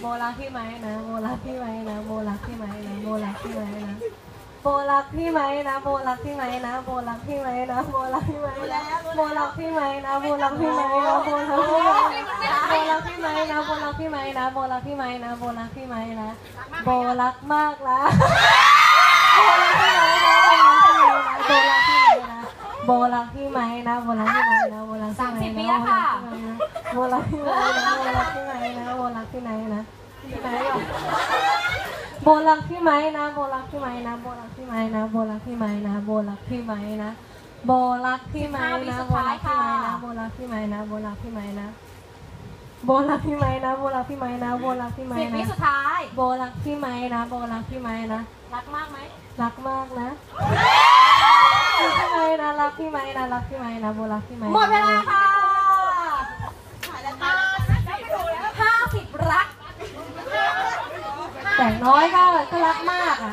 โบรักพี่ไหมนะโบรักพี่ไหมนะโบรักพี่ไหมนะโบรักพี่ไหมนะโบรักพี่ไหมนะโบรักพี่ไหมนะโบรักพี่ไหมนะโบรักพี่ไหมนะโบรักพี่ไหมนะโบรักพี่ไหมนะโบรักพี่ไหมนะโบรักพี่ไหมนะโบรักพี่ไหมนะโบรักพี่ไหมนะโบรักพี่ไหมนะโบรักมากละโบรักพี่ไหมนะโบรักพี่ไหมนะโบรักพี่ไหมนะโบรักพี่ไหมนะโบรักพี่ไหมนะสามสิบวิแล้วค่ะโบรักพี่ไหมนะโบรักพี่ไหมนะ โบรักพี่ไหมนะ โบรักพี่ไหมนะ โบรักพี่ไหมนะ โบรักพี่ไหมนะ โบรักพี่ไหมนะ โบรักพี่ไหมนะ โบรักพี่ไหมนะ โบรักพี่ไหมนะ โบรักพี่ไหมนะ โบรักพี่ไหมนะ โบรักพี่ไหมนะ โบรักพี่ไหมสิบวินะสุดท้าย โบรักพี่ไหมนะ โบรักพี่ไหมนะ รักมากไหม รักมากนะรักพี่ไหมนะ รักพี่ไหมนะ รักพี่ไหมนะ โบรักพี่ไหมนะหมดเวลาค่ะห้าสิบ แต่น้อยก็ก็รักมากอะ